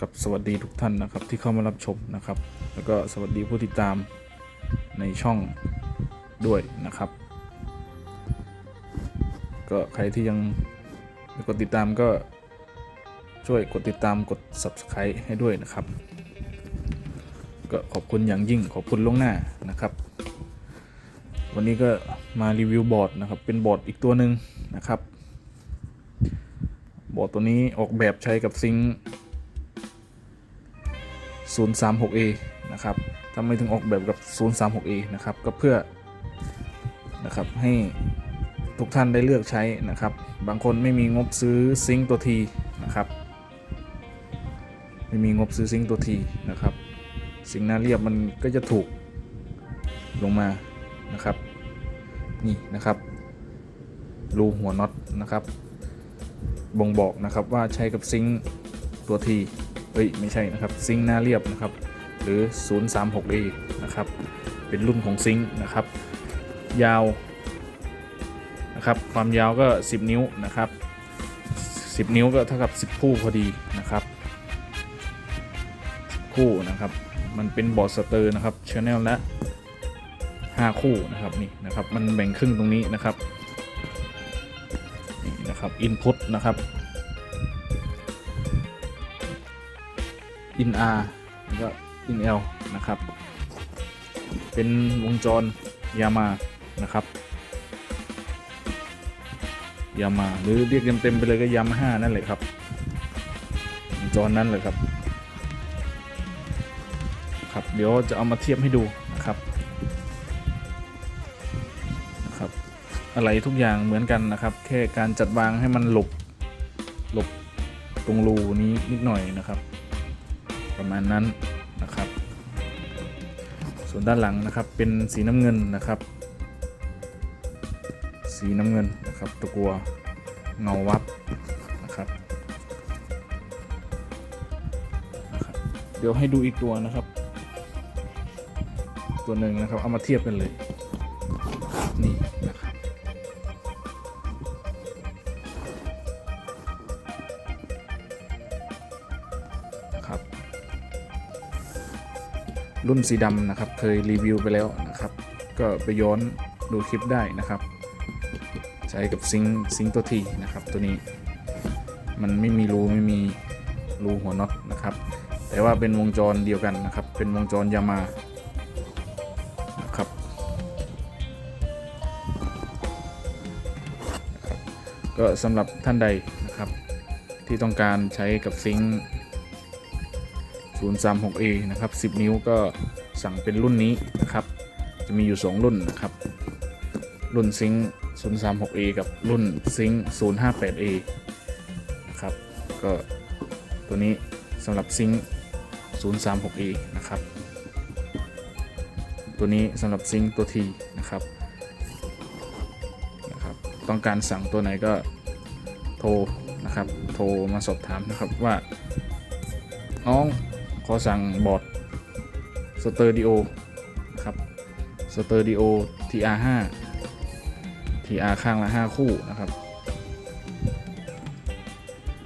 กับสวัสดีทุกท่านนะครับที่เข้ามารับชมนะครับ แล้วก็สวัสดีผู้ติดตามในช่องด้วยนะครับ ก็ใครที่ยังไม่กดติดตามก็ช่วยกดติดตามกด subscribe ให้ด้วยนะครับ ก็ขอบคุณอย่างยิ่งขอบคุณล่วงหน้านะครับ วันนี้ก็มารีวิวบอร์ดนะครับ เป็นบอร์ดอีกตัวหนึ่งนะครับ บอร์ดตัวนี้ออกแบบใช้กับซิงค์ 036A นะครับทำไมถึงออกแบบกับ 036A นะครับ ก็เพื่อนะครับให้ทุกท่านได้เลือกใช้นะครับ บางคนไม่มีงบซื้อซิงค์ตัวทีนะครับ ไม่มีงบซื้อซิงค์ตัวทีนะครับซิงค์หน้าเรียบมันก็จะถูกลงมานะครับ นี่นะครับรูหัวน็อตนะครับ บ่งบอกนะครับว่าใช้กับซิงค์ตัวที เอ้ยไม่ใช่นะครับซิงหน้าเรียบนะครับหรือ 036A นะครับเป็นรุ่นของซิงนะครับยาวนะครับความยาวก็ 10 นิ้วนะครับ10 นิ้วก็เท่ากับ 10 คู่พอดีนะครับคู่นะครับมันเป็นบอร์ดสเตอร์นะครับชแนลละ5 คู่นะครับนี่นะครับมันแบ่งครึ่งตรงนี้นะครับนี่นะครับ input นะครับ in R แล้วก็ in L นะครับ เป็นวงจรยามานะครับยามาหรือเรียกเต็มๆไปเลยก็ยามาฮ่านั่นแหละครับวงจรนั้นเลยครับครับ เดี๋ยวจะเอามาเทียบให้ดูนะครับนะครับ อะไรทุกอย่างเหมือนกันนะครับ แค่การจัดวางให้มันหลบหลบตรงรูนี้นิดหน่อยนะครับ ประมาณนั้นนะครับ ส่วนด้านหลังนะครับเป็นสีน้ำเงินนะครับ สีน้ำเงินนะครับตะกัวเงาวับนะครับนะครับ เดี๋ยวให้ดูอีกตัวนะครับ ตัวหนึ่งนะครับเอามาเทียบกันเลย รุ่นสีดำนะครับ เคยรีวิวไปแล้วนะครับ ก็ไปย้อนดูคลิปได้นะครับ ใช้กับซิงซิงตัวทีนะครับ ตัวนี้ มันไม่มีรูไม่มีรูหัวน็อตนะครับ แต่ว่าเป็นวงจรเดียวกันนะครับ เป็นวงจรยามานะครับนะครับก็สำหรับท่านใดนะครับ ที่ต้องการใช้กับซิงค์ 036A นะครับ 10 นิ้วก็สั่งเป็นรุ่นนี้นะครับ จะมีอยู่ 2 รุ่นนะครับ รุ่นซิงค์ 036A กับรุ่นซิงค์ 058A นะครับ ก็ตัวนี้สำหรับซิงค์ 036A นะครับ ตัวนี้สำหรับซิงค์ตัว T นะครับนะครับ ต้องการสั่งตัวไหนก็โทรนะครับ โทรมาสอบถามนะครับว่าน้อง ขอสั่งบอร์ดสเตอร์ดิโอครับสเตอร์ดิโอ TR5 TR ข้างละ 5 คู่นะครับ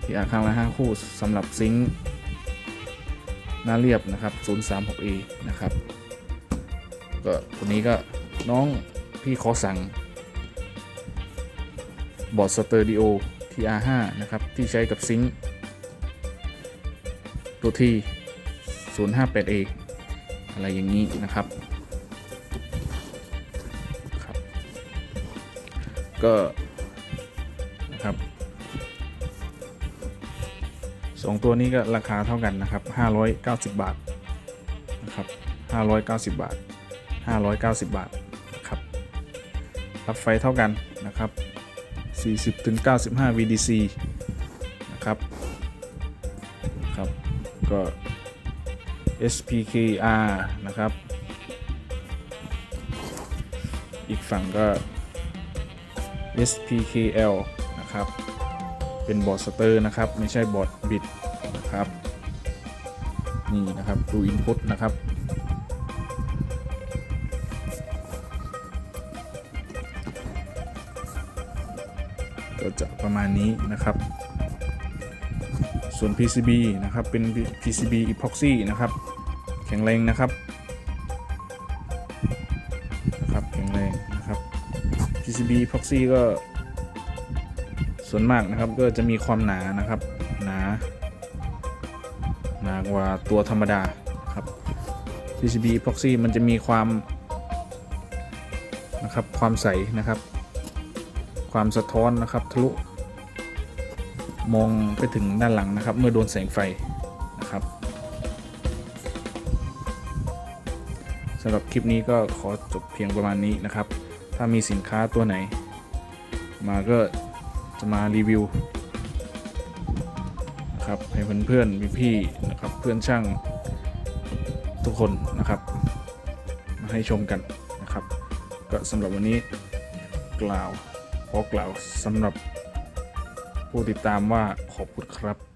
TR ข้างละ 5 คู่สำหรับซิงค์หน้าเรียบนะครับ 036A นะครับก็ตัวนี้ก็น้องพี่ขอสั่งบอร์ดสเตอร์ดิโอ TR5 นะครับ ที่ใช้กับซิงค์ตัวที่ 058A อะไรอย่างนี้นะครับครับ ก็นะครับสองตัวนี้ก็ราคาเท่ากันนะครับ 590 บาทนะครับ590 บาท 590 บาทนะครับรับไฟเท่ากันนะครับ 40-95 VDC นะครับครับก็ SPKR นะครับ อีกฝั่งก็ SPKL นะครับ เป็นบอร์ดสเตอร์นะครับ ไม่ใช่บอร์ดบิดนะครับ นี่นะครับ ดู input นะครับก็จะประมาณนี้นะครับ ส่วน PCB นะครับ เป็น PCB epoxy นะครับ ข็งแรงนะครับนะครับแข็งแรงนะครับ PCB epoxy ก็ส่วนมากนะครับก็จะมีความหนานะครับหนาหนากว่าตัวธรรมดาครับ PCB epoxy มันจะมีความนะครับความใสนะครับ ความสะท้อนนะครับทะลุมองไปถึงด้านหลังนะครับ เมื่อโดนแสงไฟนะครับ สำหรับคลิปนี้ก็ขอจบเพียงประมาณนี้นะครับ ถ้ามีสินค้าตัวไหน มาก็จะมารีวิวนะครับให้เพื่อนๆพี่ๆนะครับเพื่อนช่างทุกคนนะครับมาให้ชมกันนะครับ ก็สำหรับวันนี้กล่าวขอกล่าวสำหรับผู้ติดตามว่าขอบคุณครับ